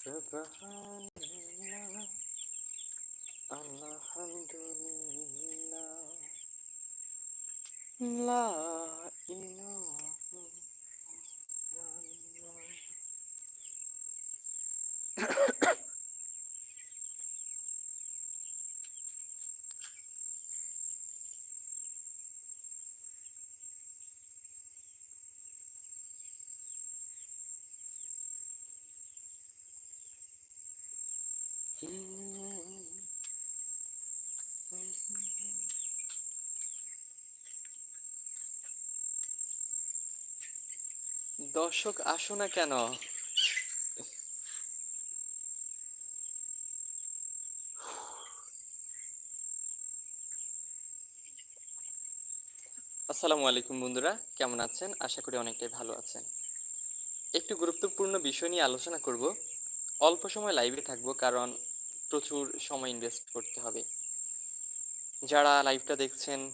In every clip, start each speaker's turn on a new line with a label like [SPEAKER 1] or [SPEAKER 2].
[SPEAKER 1] Subhanallah Alhamdulillah. La ilaha দর্শক আসো না কেন? আসসালামু আলাইকুম বন্ধুরা, কেমন আছেন? আশা করি অনেকটাই ভালো আছেন। একটু গুরুত্বপূর্ণ বিষয় নিয়ে আলোচনা করব। অল্প সময় লাইভে থাকব কারণ প্রচুর সময় ইনভেস্ট করতে হবে। যারা লাইভটা দেখছেন,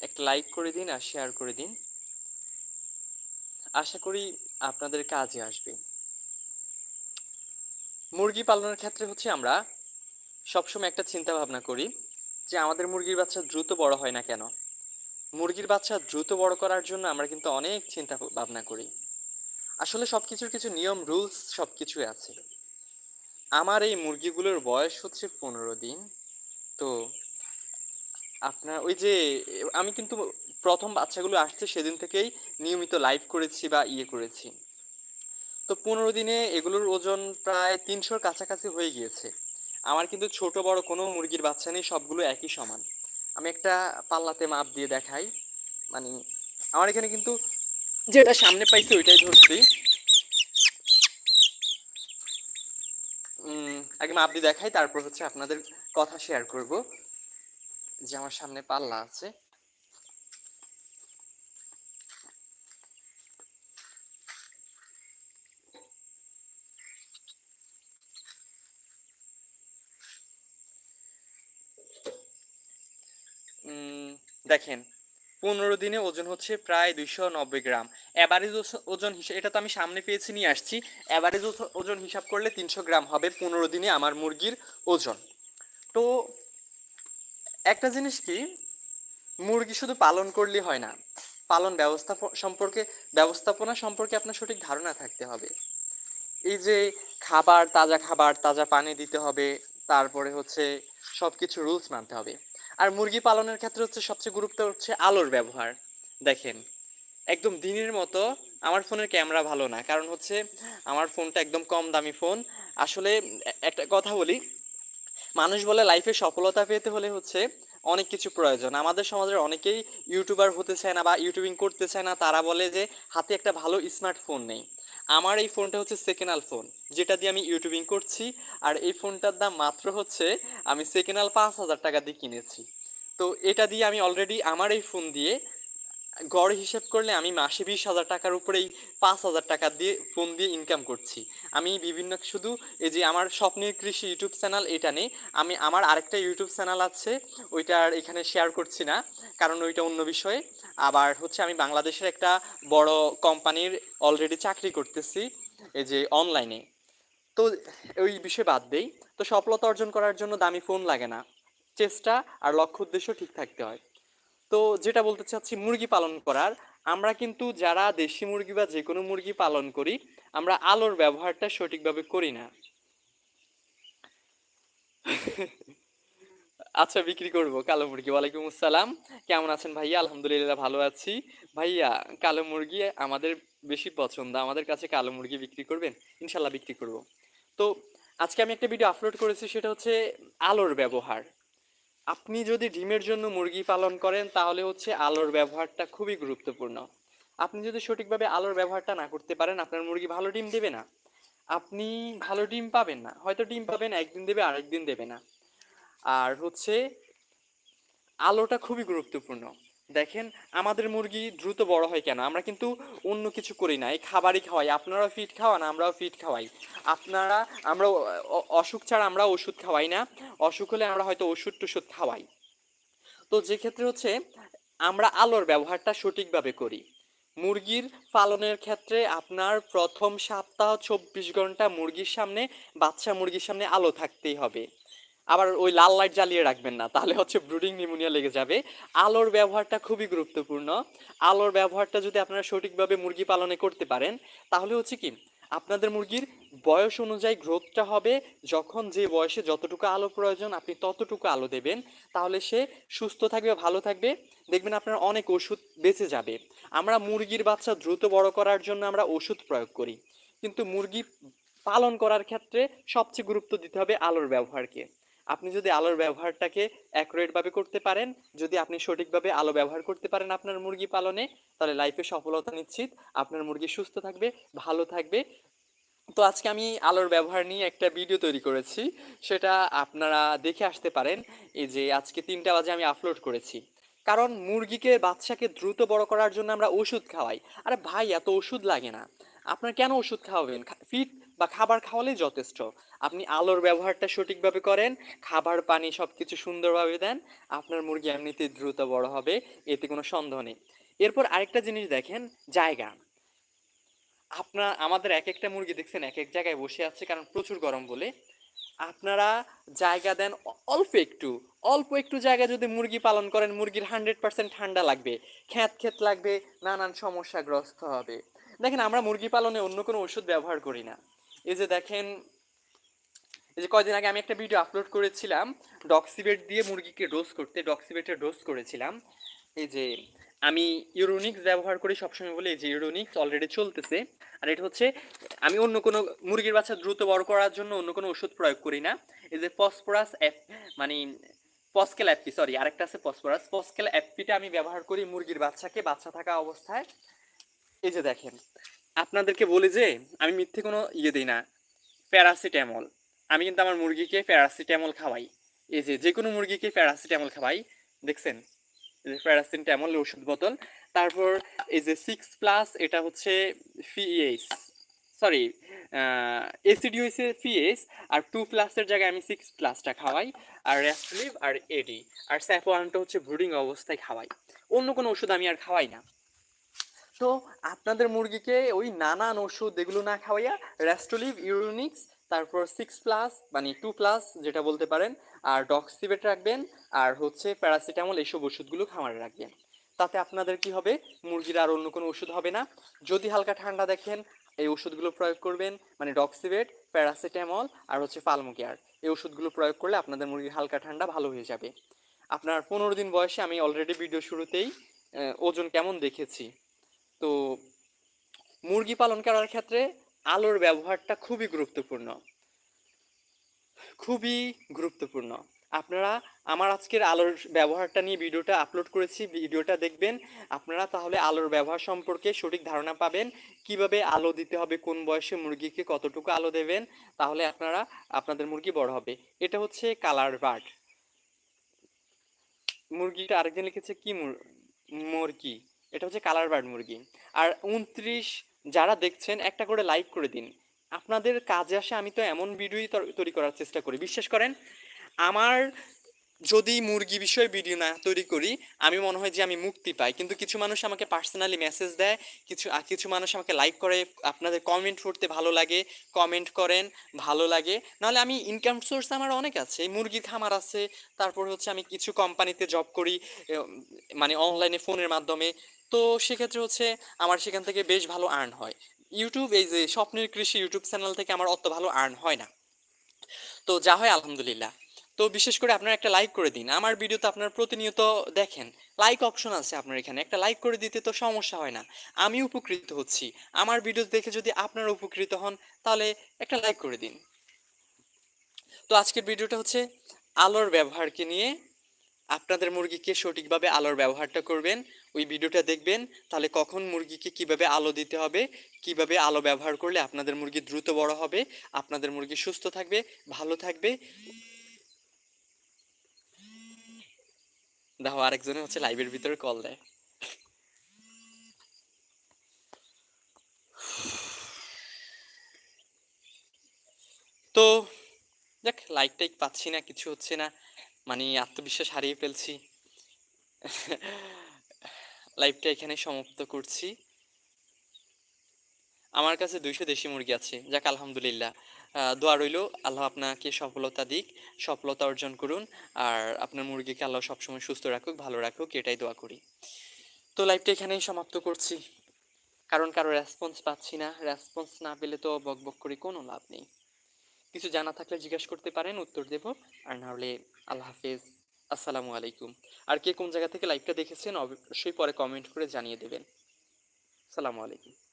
[SPEAKER 1] একটা লাইক করে দিন আর শেয়ার করে দিন। আশা করি আপনাদের কাজে আসবে। মুরগি পালনের ক্ষেত্রে হচ্ছে আমরা সবসময় একটা চিন্তা ভাবনা করি যে আমাদের মুরগির বাচ্চা দ্রুত বড় হয় না কেন? মুরগির বাচ্চা দ্রুত বড় করার জন্য আমরা কিন্তু অনেক চিন্তা ভাবনা করি। আসলে সব কিছুর কিছু নিয়ম, রুলস সব কিছুই আছে। আমার এই মুরগিগুলোর বয়স হচ্ছে পনেরো দিন। তো আপনার ওই যে আমি কিন্তু প্রথম বাচ্চাগুলো আসছে সেদিন থেকেই নিয়মিত লাইভ করেছি বা ইয়ে করেছি। তো পনেরো দিনে এগুলোর ওজন প্রায় তিনশোর কাছাকাছি হয়ে গিয়েছে। আমার কিন্তু ছোট বড় কোনো মুরগির বাচ্চা নেই, সবগুলো একই সমান। আমি একটা পাল্লাতে মাপ দিয়ে দেখাই। মানে আমার এখানে কিন্তু যেটা সামনে পাইছি ওইটাই ধরছি। আগে মাপ দিয়ে দেখাই, তারপর হচ্ছে আপনাদের কথা শেয়ার করব। যে আমার সামনে পাল্লা আছে। দেখেন, পনেরো দিনে ওজন হচ্ছে প্রায় দুইশো নব্বই গ্রাম। অ্যাভারেজ ওজন হিসাব এটা তো আমি সামনে পেয়েছি, নিয়ে আসছি। অ্যাভারেজ ওজন হিসাব করলে তিনশো গ্রাম হবে পনেরো দিনে আমার মুরগির ওজন। তো, একটা জিনিস কি, মুরগি শুধু পালন করলে হয় না, পালন ব্যবস্থা, সম্পর্কে, ব্যবস্থাপনা সম্পর্কে আপনার সঠিক ধারণা থাকতে হবে। এই যে খাবার, তাজা খাবার, তাজা পানি দিতে হবে, তারপরে হচ্ছে সব কিছু রুলস মানতে হবে। আর মুরগি পালনের ক্ষেত্রে হচ্ছে সবচেয়ে গুরুত্ব হচ্ছে আলোর ব্যবহার। দেখেন, একদম দিনের মতো আমার ফোনের ক্যামেরা ভালো না, কারণ হচ্ছে আমার ফোনটা একদম কম দামি ফোন। আসলে একটা কথা বলি, মানুষ বলে লাইফে সফলতা পেতে হলে হচ্ছে অনেক কিছু প্রয়োজন। আমাদের সমাজের অনেকেই ইউটিউবার হতে চায় না বা ইউটিউবিং করতে চায় না, তারা বলে যে হাতে একটা ভালো স্মার্টফোন নেই। আমার এই ফোনটা হচ্ছে সেকেন্ড ফোন যেটা দিয়ে আমি ইউটিউবিং করছি। আর এই ফোনটার দাম মাত্র হচ্ছে, আমি সেকেন্ড পাঁচ হাজার টাকা দিয়ে কিনেছি। তো এটা দিয়ে আমি অলরেডি আমার এই ফোন দিয়ে গড় হিসেব করলে আমি মাসে বিশ হাজার টাকার উপরেই পাঁচ হাজার টাকা দিয়ে ফোন দিয়ে ইনকাম করছি। আমি বিভিন্ন, শুধু এই যে আমার স্বপ্নের কৃষি ইউটিউব চ্যানেল এটা নেই, আমি আমার আরেকটা ইউটিউব চ্যানেল আছে, ওইটার এখানে শেয়ার করছি না, কারণ ওইটা অন্য বিষয়ে। আবার হচ্ছে আমি বাংলাদেশের একটা বড় কোম্পানির অলরেডি চাকরি করতেছি, এই যে অনলাইনে তো ওই বিষয়ে বাদ দেই। তো সফলতা অর্জন করার জন্য দামি ফোন লাগে না। চেষ্টা আর লক্ষ্য উদ্দেশ্য ঠিক থাকতে হয়। তো যেটা বলতে চাচ্ছি, মুরগি পালন করার। আমরা কিন্তু যারা দেশি মুরগি বা যে কোনো মুরগি পালন করি, আমরা আলোর ব্যবহারটা সঠিকভাবে করি না। আচ্ছা বিক্রি করব কালো মুরগি। ওয়ালাইকুম আসসালাম। কেমন আছেন ভাইয়া? আলহামদুলিল্লাহ ভালো আছি। ভাইয়া, কালো মুরগি আমাদের বেশি পছন্দ। আমাদের কাছে কালো মুরগি বিক্রি করবেন? ইনশাল্লাহ বিক্রি করব। তো আজকে আমি একটা ভিডিও আপলোড করেছি, সেটা হচ্ছে আলোর ব্যবহার। আপনি যদি ডিমের জন্য মুরগি পালন করেন, তাহলে হচ্ছে আলোর ব্যবহারটা খুবই গুরুত্বপূর্ণ। আপনি যদি সঠিকভাবে আলোর ব্যবহারটা না করতে পারেন, আপনার মুরগি ভালো ডিম দেবে না। আপনি ভালো ডিম পাবেন না। হয়তো ডিম পাবেন, একদিন দেবে, আরেকদিন দেবে না। আর হচ্ছে, আলোটা খুবই গুরুত্বপূর্ণ। দেখেন, আমাদের মুরগি দ্রুত বড় হয় কেন? আমরা কিন্তু অন্য কিছু করি না। এই খাবারই খাওয়াই। আপনারাও ফিট খাওয়ান, আমরাও ফিট খাওয়াই। আপনারা, আমরা অসুখ ছাড়া আমরা ওষুধ খাওয়াই না। অসুখ হলে আমরা হয়তো ওষুধ টষুধ খাওয়াই। তো যে ক্ষেত্রে হচ্ছে, আমরা আলোর ব্যবহারটা সঠিকভাবে করি। মুরগির পালনের ক্ষেত্রে আপনার প্রথম সপ্তাহ চব্বিশ ঘণ্টা মুরগির সামনে, বাচ্চা মুরগির সামনে আলো থাকতেই হবে। আবার ওই লাল লাইট জ্বালিয়ে রাখবেন না। তাহলে হচ্ছে ব্রুডিং নিউমোনিয়া লেগে যাবে। আলোর ব্যবহারটা খুবই গুরুত্বপূর্ণ। আলোর ব্যবহারটা যদি আপনারা সঠিকভাবে মুরগি পালনে করতে পারেন, তাহলে হচ্ছে কি, আপনাদের মুরগির বয়স অনুযায়ী গ্রোথটা হবে। যখন যে বয়সে যতটুকু আলো প্রয়োজন, আপনি ততটুকু আলো দেবেন। তাহলে সে সুস্থ থাকবে, ভালো থাকবে। দেখবেন আপনার অনেক ওষুধ বেঁচে যাবে। আমরা মুরগির বাচ্চা দ্রুত বড় করার জন্য আমরা ওষুধ প্রয়োগ করি। কিন্তু মুরগি পালন করার ক্ষেত্রে সবচেয়ে গুরুত্ব দিতে হবে আলোর ব্যবহারকে। আপনি যদি আলোর ব্যবহারটাকে অ্যাকুরেটভাবে করতে পারেন, যদি আপনি সঠিকভাবে আলো ব্যবহার করতে পারেন আপনার মুরগি পালনে, তাহলে লাইফে সফলতা নিশ্চিত, আপনার মুরগি সুস্থ থাকবে, ভালো থাকবে। তো আজকে আমি আলোর ব্যবহার নিয়ে একটা ভিডিও তৈরি করেছি, সেটা আপনারা দেখে আসতে পারেন, এই যে আজকে তিনটা বাজে আমি আপলোড করেছি। কারণ মুরগিকে, বাচ্চাকে দ্রুত বড় করার জন্য আমরা ওষুধ খাওয়াই। আরে ভাই, এত ওষুধ লাগে না। আপনার কেন ওষুধ খাওয়াবেন? ফিট বা খাবার খাওয়ালেই যথেষ্ট। আপনি আলোর ব্যবহারটা সঠিকভাবে করেন, খাবার, পানি সব কিছু সুন্দরভাবে দেন, আপনার মুরগি এমনিতে দ্রুত বড় হবে, এতে কোনো সন্দেহ নেই। এরপর আরেকটা জিনিস দেখেন, জায়গা। আপনার আমাদের এক একটা মুরগি দেখছেন এক এক জায়গায় বসে আছে, কারণ প্রচুর গরম বলে। আপনারা জায়গা দেন অল্প একটু অল্প একটু জায়গা যদি মুরগি পালন করেন, মুরগির হান্ড্রেড পার্সেন্ট ঠান্ডা লাগবে, খ্যাত খ্যাত লাগবে, নানান সমস্যাগ্রস্ত হবে। দেখেন, আমরা মুরগি পালনে অন্য কোনো ওষুধ ব্যবহার করি না। এই যে দেখেন এই যে কয়দিন আগে আমি একটা ভিডিও আপলোড করেছিলাম ডক্সিবেট দিয়ে মুরগিকে ডোজ করতে ডক্সিবেটের ডোজ করেছিলাম। এই যে আমি ইউরোনিক্স ব্যবহার করি সবসময় বলে, এই যে ইউরোনিক্স অলরেডি চলতেছে। আর এটা হচ্ছে, আমি অন্য কোনো মুরগির বাচ্চা দ্রুত বড় করার জন্য অন্য কোনো ওষুধ প্রয়োগ করি না। এই যে ফসফরাস অ্যাপ মানে পসকেল অ্যাপি সরি আরেকটা আছে ফসফরাস পসকেল অ্যাপিটা আমি ব্যবহার করি মুরগির বাচ্চাকে বাচ্চা থাকা অবস্থায়। এই যে দেখেন, আপনাদেরকে বলি যে, আমি মিথ্যে কোনো ইয়ে দিই না প্যারাসিটামল আমি কিন্তু আমার মুরগিকে প্যারাসিটামল খাওয়াই। এই যে যে কোনো মুরগিকে প্যারাসিটামল খাওয়াই, দেখছেন? এই যে, প্যারাসিটামল ওষুধ বোতল। তারপর এই যে সিক্স প্লাস এটা হচ্ছে ফিএস সরি এসিডি হয়েছে ফিএস আর টু প্লাসের জায়গায় আমি সিক্স প্লাসটা খাওয়াই, আর রেস্টলিভ আর এডি আর স্যাফোয়ানটা হচ্ছে ব্রুডিং অবস্থায় খাওয়াই। অন্য কোনো ওষুধ আমি আর খাওয়াই না। তো আপনাদের মুরগিকে ওই নানান ওষুধ এগুলো না খাওয়াইয়া রেস্টোলিভ ইউরোনিক্স তারপর সিক্স প্লাস মানে টু প্লাস যেটা বলতে পারেন, আর ডক্সিবেট রাখবেন, আর হচ্ছে প্যারাসিটামল এইসব ওষুধগুলো খামারে রাখবেন। তাতে আপনাদের কি হবে? মুরগির আর অন্য কোনো ওষুধ হবে না। যদি হালকা ঠান্ডা দেখেন, এই ওষুধগুলো প্রয়োগ করবেন মানে ডক্সিবেট প্যারাসিটামল আর হচ্ছে পালমোকেয়ার এই ওষুধগুলো প্রয়োগ করলে আপনাদের মুরগির হালকা ঠান্ডা ভালো হয়ে যাবে। আপনার পনেরো দিন বয়সে আমি অলরেডি ভিডিও শুরুতেই ওজন কেমন দেখেছি? তো, মুরগি পালন করার ক্ষেত্রে আলোর ব্যবহারটা খুবই গুরুত্বপূর্ণ। খুবই গুরুত্বপূর্ণ। আপনারা আমার আজকের আলোর ব্যবহারটা নিয়ে ভিডিওটা আপলোড করেছি, ভিডিওটা দেখবেন। আপনারা তাহলে আলোর ব্যবহার সম্পর্কে সঠিক ধারণা পাবেন। কীভাবে আলো দিতে হবে, কোন বয়সে মুরগিকে কতটুকু আলো দেবেন, তাহলে আপনারা, আপনাদের মুরগি বড় হবে। এটা হচ্ছে কালার বার্ড। মুরগিটা আরেকজন লিখেছে, কি মুর- মুরগি? এটা হচ্ছে কালার বার্ড মুরগি। আর উনত্রিশ যারা দেখছেন, একটা করে লাইক করে দিন। আপনাদের কাজে আসে আমি তো এমন ভিডিওই তর- করার চেষ্টা করি। বিশ্বাস করেন, আমার যদি মুরগি বিষয়ে ভিডিও না তৈরি করি, আমি মনে হয় যে আমি মুক্তি পাই। কিন্তু কিছু মানুষ আমাকে পার্সোনালি মেসেজ দেয়, কিছু কিছু মানুষ আমাকে লাইক করে, আপনাদের কমেন্ট করতে ভালো লাগে কমেন্ট করেন, ভালো লাগে। নাহলে আমি ইনকাম সোর্স আমার অনেক আছে মুরগির খামার আছে, তারপর হচ্ছে আমি কিছু কোম্পানিতে জব করি মানে অনলাইনে ফোনের মাধ্যমে। তো সেক্ষেত্রে হচ্ছে আমার সেখান থেকে বেশ ভালো আর্ন হয়। ইউটিউব এই যে স্বপ্নের কৃষি ইউটিউব চ্যানেল থেকে আমার অত ভালো আর্ন হয় না। তো যা হয় আলহামদুলিল্লাহ। তো বিশেষ করে আপনারা একটা লাইক করে দিন। আমার ভিডিও তো আপনারা প্রতিনিয়ত দেখেন লাইক অপশন আছে আপনার এখানে। একটা লাইক করে দিতে তো সমস্যা হয় না। আমি উপকৃত হচ্ছি। আমার ভিডিও দেখে যদি আপনারা উপকৃত হন, তাহলে একটা লাইক করে দিন। তো আজকের ভিডিওটা হচ্ছে আলোর ব্যবহারকে নিয়ে। আপনাদের মুরগিকে সঠিকভাবে আলোর ব্যবহারটা করবেন। ওই ভিডিওটা দেখবেন, তাহলে কখন মুরগিকে কীভাবে আলো দিতে হবে, কীভাবে আলো ব্যবহার করলে আপনাদের মুরগি দ্রুত বড় হবে, আপনাদের মুরগি সুস্থ থাকবে, ভালো থাকবে। দেখো, আরেকজনে হচ্ছে লাইভের ভিতরে কল দেয়। তো দেখ লাইক টাইক পাচ্ছি না, কিছু হচ্ছে না মানে আত্মবিশ্বাস হারিয়ে ফেলছি। লাইভটা এখানে সমাপ্ত করছি। আমার কাছে দুইশো দেশি মুরগি আছে। যাক, আলহামদুলিল্লাহ। দোয়া রইল। আল্লাহ আপনাকে সফলতা দিক, সফলতা অর্জন করুন, আর আপনার মুরগিকে আল্লাহ সবসময় সুস্থ রাখুক, ভালো রাখুক, এটাই দোয়া করি। তো লাইভটা এখানেই সমাপ্ত করছি। কারণ কারও রেসপন্স পাচ্ছি না। রেসপন্স না পেলে তো বক বক করে কোনো লাভ নেই। কিছু জানা থাকলে জিজ্ঞাসা করতে পারেন, উত্তর দেব। আর না হলে আল্লাহ হাফেজ। আসসালামু আলাইকুম। আর কে কোন জায়গা থেকে লাইভটা দেখেছেন, অবশ্যই পরে কমেন্ট করে জানিয়ে দেবেন। আসসালামু আলাইকুম।